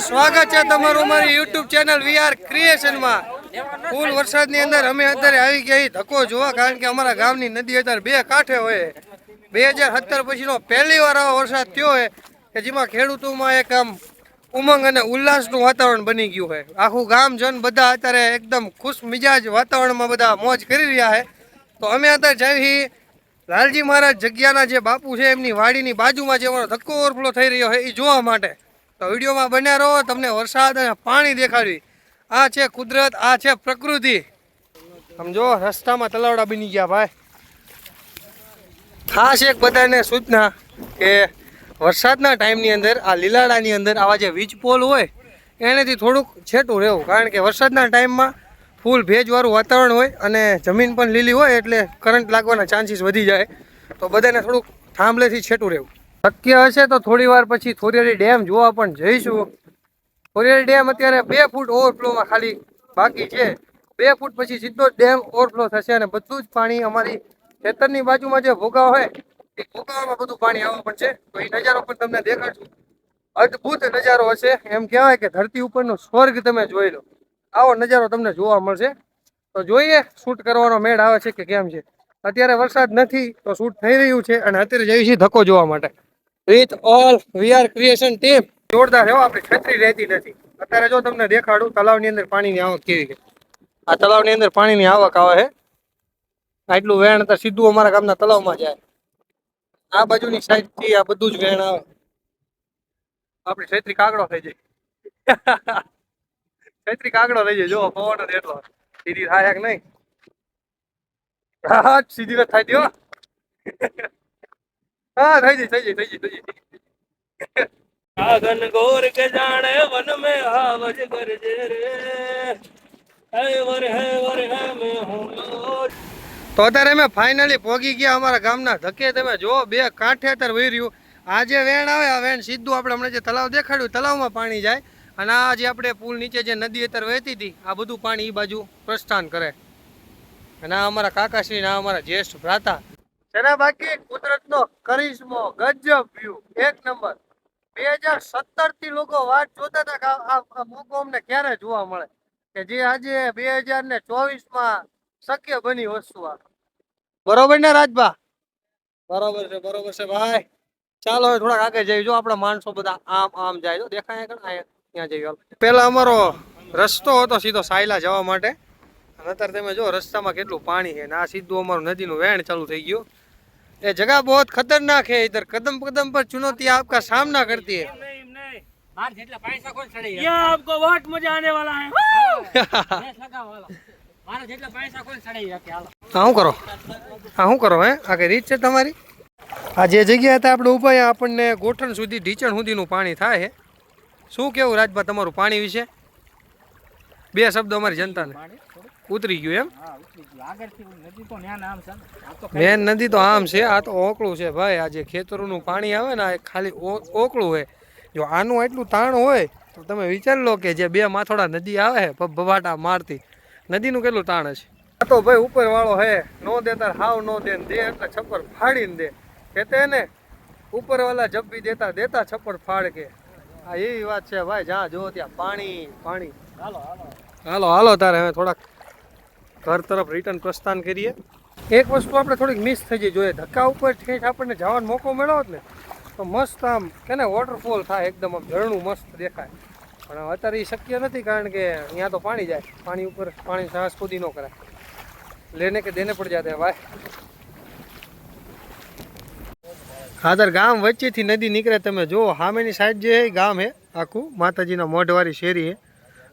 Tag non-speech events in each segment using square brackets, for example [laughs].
સ્વાગત છે તમારું અમારી યુટ્યુબ ચેનલ વીઆર ક્રિએશનમાં ફૂલ વરસાદની અંદર અમે અત્યારે આવી ગયા ધક્કો જોવા, કારણ કે અમારા ગામની નદી અત્યારે બે કાંઠે હોય. બે હજાર સત્તર પછીનો પહેલી વાર આવો વરસાદ થયો હોય કે જેમાં ખેડૂતોમાં એક આમ ઉમંગ અને ઉલ્લાસનું વાતાવરણ બની ગયું હોય આખું ગામજન બધા અત્યારે એકદમ ખુશ મિજાજ વાતાવરણમાં બધા મોજ કરી રહ્યા છે. તો અમે અત્યારે જઈ લાલજી મહારાજ જગ્યાના જે બાપુ છે, એમની વાડીની બાજુમાં જે ધક્કો ઓવરફ્લો થઈ રહ્યો છે, એ જોવા માટે. તો વિડીયોમાં બન્યા રહો, તમને વરસાદ અને પાણી દેખાડવી આ છે કુદરત, આ છે પ્રકૃતિ. સમજો રસ્તામાં તલાવડા બની ગયા ભાઈ. ખાસ એક બધાને સૂચના કે વરસાદના ટાઈમની અંદર, આ લીલાડાની અંદર આવા જે વીજ પોલ હોય, એનાથી થોડુંક છેટું રહેવું. કારણ કે વરસાદના ટાઈમમાં ફૂલ ભેજવાળું વાતાવરણ હોય અને જમીન પણ લીલી હોય, એટલે કરંટ લાગવાના ચાન્સીસ વધી જાય. તો બધાને થોડુંક થાંભલેથી છેટું રહેવું. શક્ય હશે તો થોડી વાર પછી થોરિયારી ડેમ જોવા પણ જઈશું. થોરિયારી ડેમ અત્યારે બે ફૂટ ઓવરફ્લોમાં ખાલી બાકી છે. બે ફૂટ પછી સીધો ડેમ ઓવરફ્લો થશે અને બધું જ પાણી અમારી ખેતરની બાજુમાં જે ભોગા હોય, એ ભોગાવામાં બધું પાણી આવવા પણ છે તો એ નજારો પણ તમને દેખાડશું. અદ્ભુત નજારો હશે. એમ કહેવાય કે ધરતી ઉપરનો સ્વર્ગ તમે જોઈ લો. આવો નજારો તમને જોવા મળશે. તો જોઈએ શૂટ કરવાનો મેળ આવે છે કે કેમ છે. અત્યારે વરસાદ નથી તો શૂટ થઈ રહ્યું છે અને અત્યારે જઈએ છીએ ધક્કો જોવા માટે. With all VR creation team જોરદાર હો, આપણી છત્રી રહેતી નથી. અત્યારે જો તમને દેખાડું, તલાવની અંદર પાણીની આવક કેવી છે? આ તલાવની અંદર પાણીની આવક આવે છે. આટલું વેણ તો સીધું અમારા ગામના તલાવમાં જાય. આ બાજુની સાઈડથી આ બધું જ વેણ આવે. આપણી છત્રી કાગડો થઈ જાય. [laughs] છત્રી કાગડો થઈ જાય. જો, પવન જ એટલો. સીધી થાય કે નહીં? હા સીધી વાત થાય દ્યો [laughs] હા થઈ જઈ થઈ જઈ થઈ જઈ થઈ જઈ આગન ગોર કે જાણે વન મે આવજ કરજે રે. હે વર હે વર હે મે હું તો અત્યારે અમે ફાઇનલી પહોંચી ગયા અમારા ગામના ધકે તમે જો બે કાંઠે અત્યારે વહી રહ્યું. આ જે વેણ આવે આ વેણ સીધું આપણે હમણાં જે તલાવ દેખાડ્યું તલાવમાં પાણી જાય. અને આ જે આપણે પુલ નીચે જે નદી અત્યારે વહેતી હતી આ બધું પાણી એ બાજુ પ્રસ્થાન કરે. અને આ અમારા કાકાશ્રી ને અમારા જ્યેષ્ઠ ભ્રાતા જેના બાકી કુદરતનો કરિશ્મો, ગજબ વ્યૂ એક નંબર. બે હજાર સત્તરથી લોકો વાત જોતા હતા આ- મોકો અમને ક્યારે જોવા મળે? કે જે આજે બે હજાર ને ચોવીસમાં શક્ય બની વસ્તુ આ. બરોબર ને, રાજભા? બરોબર છે બરોબર છે, ભાઈ. ચાલો, હવે થોડાક આગળ જઈએ. જો આપણા માણસો બધા આમ આમ જાય. દેખાય આગળ ત્યાં જઈએ. પેલા અમારો રસ્તો હતો સીધો સાયલા જવા માટે. અને અત્યારે તમે જો રસ્તામાં કેટલું પાણી છે ને આ સીધું અમારું નદીનું વહેણ ચાલુ થઈ ગયું ये जगह बहुत खतरनाक है इधर कदम कदम पर चुनौती आपका सामना करती है नहीं नहीं मार જેટલા પૈસા કોણ ચડે ये आपको बहुत मजा आने वाला है गैस लगाओ हालो मारो જેટલા પૈસા કોણ ચડે કે હાલો હા શું કરો હા શું કરો હે આ કઈ રીત છે તમારી આ જે જગ્યા હતા આપણે ઉભા અહીંયા આપણને ગોઠણ સુધી ઢીચણ સુધીનું પાણી થાય છે શું કેવું રાજભા તમારું પાણી વિશે બે શબ્દો અમારી જનતાને ઉતરી ગયું એમ? મેન નદી તો આમ છે આ તો ઓકળું છે ભાઈ. આ જે ખેતરોનું પાણી આવે ને આ ખાલી ઓકળું હોય. જો આનું એટલું તાણ હોય તો તમે વિચાર લો કે જે બે માથોડા નદી આવે છે ભભાટા મારતી. નદીનું કેટલું તાણ છે આ તો ભાઈ ઉપર વાળો હે નો દે તાર હાવ નો દે દે એટલે છપ્પર ફાડીને દે. કે તેને ઉપર વાળા જબ દેતા દેતા છપ્પર ફાડ કે આ એવી વાત છે ભાઈ જ્યાં જો ત્યાં પાણી પાણી. હાલો હાલો. હાલો હાલો તારે હવે થોડાક ઘર તરફ રિટર્ન પ્રસ્થાન કરીએ. એક વસ્તુ આપણે થોડીક મિસ થઈ જઈ જોઈએ ધક્કા ઉપર ઠેઠ આપણને જવાનો મોકો મળ્યો ને તો મસ્ત આમ કે ને વોટરફોલ થાય એકદમ આમ ઝરણું મસ્ત દેખાય. પણ અત્યારે એ શક્ય નથી કારણ કે અહીંયા તો પાણી જાય. પાણી ઉપર પાણી સાહસ કૂદી ન કરાય. લેને કે દેને પડ જાતે ભાઈ હાદર ગામ વચ્ચેથી નદી નીકળે. તમે જુઓ સામેની સાઈડ જે ગામ હે આખું માતાજીના મોઢવાળી શેરી છે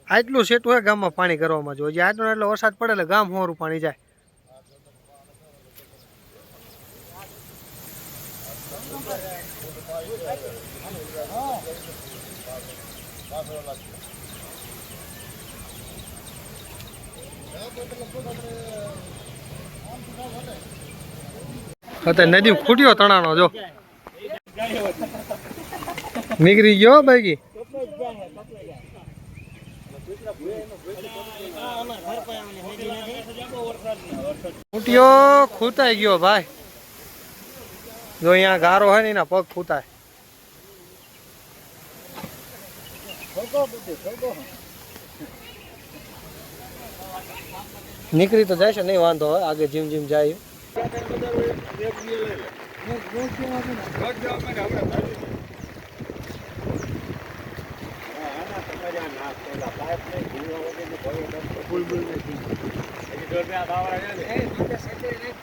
આટલું સેટું હોય ગામમાં પાણી કરવામાં જોઈએ આટલું એટલો વરસાદ પડે એટલે ગામ હોરું પાણી જાય. અત્યારે નદી ખૂટ્યો તણાનો, જો. નીકળી ગયો ભાઈ ખૂટ્યો ખૂતાઈ ગયો ભાઈ. જો અહીંયા ગારો હોય ને એના પગ ખૂતાય. નીકળી તો જાય છે, નહીં વાંધો હોય આગળ જીમ જીમ જાય ફૂલ ભૂલ નથી. હજી દોઢ આ દાવા રહ્યા ને.